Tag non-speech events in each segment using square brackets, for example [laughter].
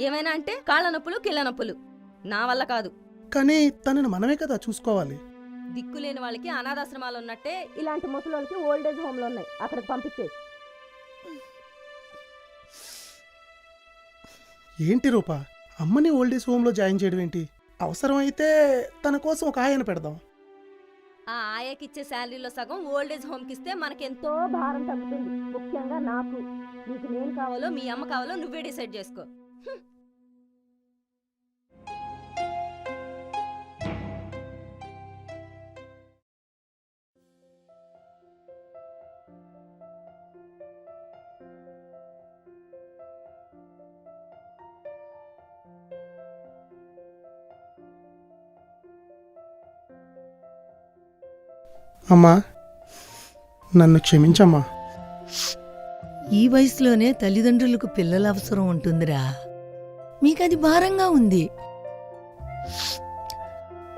ఏమైనా అంటే కాళ్ళ నొప్పులు కిళ్ళ నొప్పులు నా వల్ల కాదు. కానీ తనని మనమే కదా చూసుకోవాలి. దిక్కులేని వాళ్ళకి అనాథాశ్రమాలు ఉన్నట్టే ఇలాంటి ముసలోళ్ళకి ఓల్డేజ్ హోమ్లు ఉన్నాయి. అక్కడికి పంపించే. ఏంటి రూపా? అమ్మని ఓల్డేజ్ హోమ్లో జాయిన్ చేయడం ఏంటి? అవసరమైతే తన కోసం ఒక ఆయన పెడదాం. ఆ ఆయాకిచ్చే శాలరీలో సగం ఓల్డేజ్ హోమ్కి ఇస్తే మనకెంతో భారం తగ్గుతుంది. ముఖ్యంగా నాకు. నీకు నేను కావాలో మీ అమ్మ కావాలో నువ్వే డిసైడ్ చేసుకో. అమ్మా నన్ను క్షమించమ్మా. ఈ వయసులోనే తల్లిదండ్రులకు పిల్లల అవసరం ఉంటుందిరా. మీకది భారంగా ఉంది.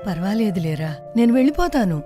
పర్వాలేదులేరా నేను వెళ్ళిపోతాను.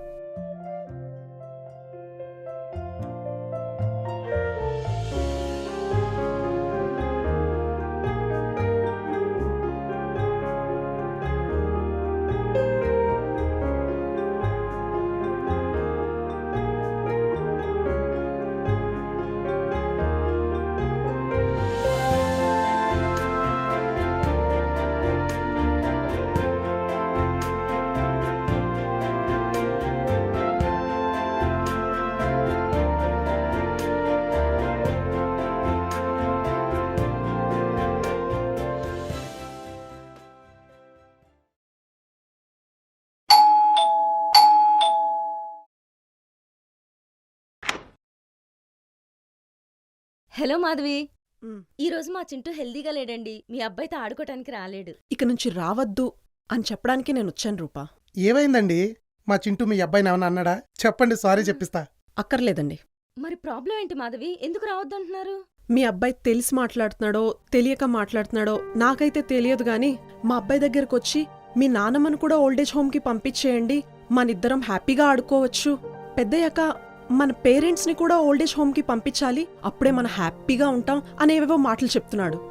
హలో మాధవి. మ్. ఈ రోజు మా చింటూ హెల్దీగా లేడండి. మీ అబ్బాయితో ఆడుకోవటానికి రాలేడు. ఇక నుంచి రావద్దు అని చెప్పడానికి నేను వచ్చాను రూపా. ఏమైందండి? మా చింటూ మీ అబ్బాయిని ఏమన్నా అన్నాడా? చెప్పండి సారీ చెప్పిస్తా. అక్కర్లేదండి. మరి ప్రాబ్లం ఏంటి మాధవి? ఎందుకు రావద్దంటున్నారు మీ అబ్బాయి తెలిసి మాట్లాడుతున్నాడో తెలియక మాట్లాడుతున్నాడో నాకైతే తెలియదు గాని మా అబ్బాయి దగ్గరకు వచ్చి మీ నాన్నమ్మను కూడా ఓల్డేజ్ హోమ్కి పంపించేయండి. మనిద్దరం హ్యాపీగా ఆడుకోవచ్చు. పెద్దయ్యాక మన పేరెంట్స్ని కూడా ఓల్డేజ్ హోమ్కి పంపించాలి. అప్పుడే మనం హ్యాపీగా ఉంటాం అనేవేవో మాటలు చెప్తున్నాడు.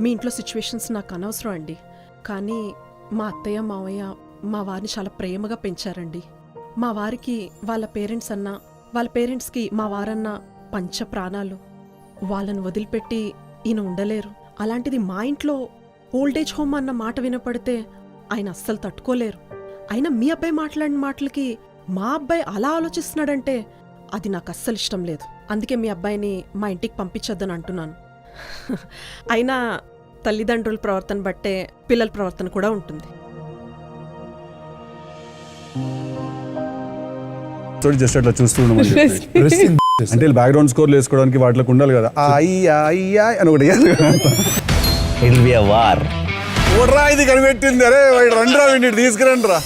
మీ ఇంట్లో సిచ్యువేషన్స్ నాకు అనవసరం అండి. కానీ మా అత్తయ్య మావయ్య మా వారిని చాలా ప్రేమగా పెంచారండి. మా వారికి వాళ్ళ పేరెంట్స్ అన్నా వాళ్ళ పేరెంట్స్కి మా వారన్న పంచ ప్రాణాలు. వాళ్ళను వదిలిపెట్టి ఈయన ఉండలేరు. అలాంటిది మా ఇంట్లో ఓల్డేజ్ హోమ్ అన్న మాట వినపడితే ఆయన అస్సలు తట్టుకోలేరు. అయినా మీ అబ్బాయి మాట్లాడిన మాటలకి మా అబ్బాయి అలా ఆలోచిస్తున్నాడంటే అది నాకు అస్సలు ఇష్టం లేదు. అందుకే మీ అబ్బాయిని మా ఇంటికి పంపించొద్దని అంటున్నాను. [laughs] అయినా తల్లిదండ్రుల ప్రవర్తన బట్టే పిల్లల ప్రవర్తన కూడా ఉంటుంది. తోటి జస్ట్ అట్లా చూస్తూ ఉండమని చెప్పి. Resting అంటే బ్యాక్గ్రౌండ్ స్కోర్లు వేసుకోవడానికి వాటిలోకి ఉండాలి కదా. అయ్యా అయ్యా అని ఒకటి వార్ ఓడ్రా ఇది కనిపెట్టింది. అరే వాడు రండిరా వీడిని తీసుకురండి రా